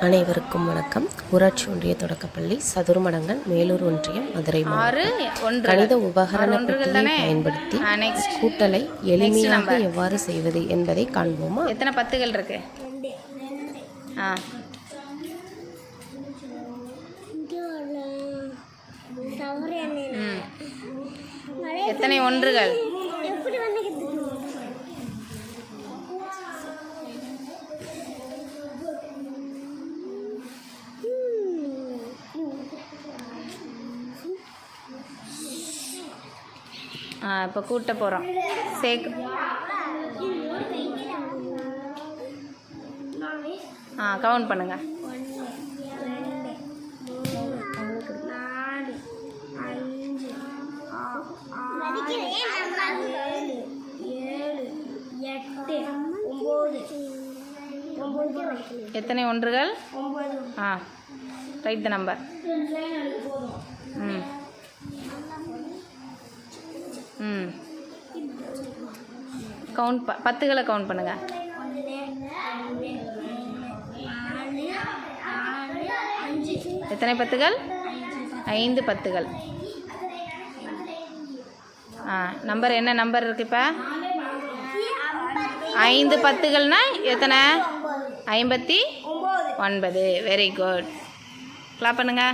அனைவருக்கும் வணக்கம் ஊராட்சி ஒன்றிய தொடக்கப்பள்ளி சதுர்மடங்கல் மேலூர் ஒன்றியம் மதுரை மாவட்டம் கணித உபகரண ஒன்றுகள் பெட்டியை? பயன்படுத்தி. கூட்டலை எளிமையாக. எவ்வாறு செய்வது என்பதை காண்போமா எத்தனை பத்துகள் இருக்கு ஆ. எத்தனை ஒன்றுகள் இப்போ கூட்ட போகிறோம் சேக் ஆ கவுண்ட் பண்ணுங்க. எத்தனை ஒன்றுகள்? ஆ ரைட் த நம்பர் ம். கவுண்ட் ப பத்துகளை கவுண்ட் பண்ணுங்க. ஒன்று ரெண்டு நாலு நாலு அஞ்சு. எத்தனை பத்துகள்? ஐந்து பத்துகள். ஆ நம்பர் என்ன நம்பர் இருக்கு இப்போ? ஐந்து பத்துகள்னா எத்தனை? ஐம்பத்தி ஒன்பது. வெரி குட் கிளாப் பண்ணுங்க.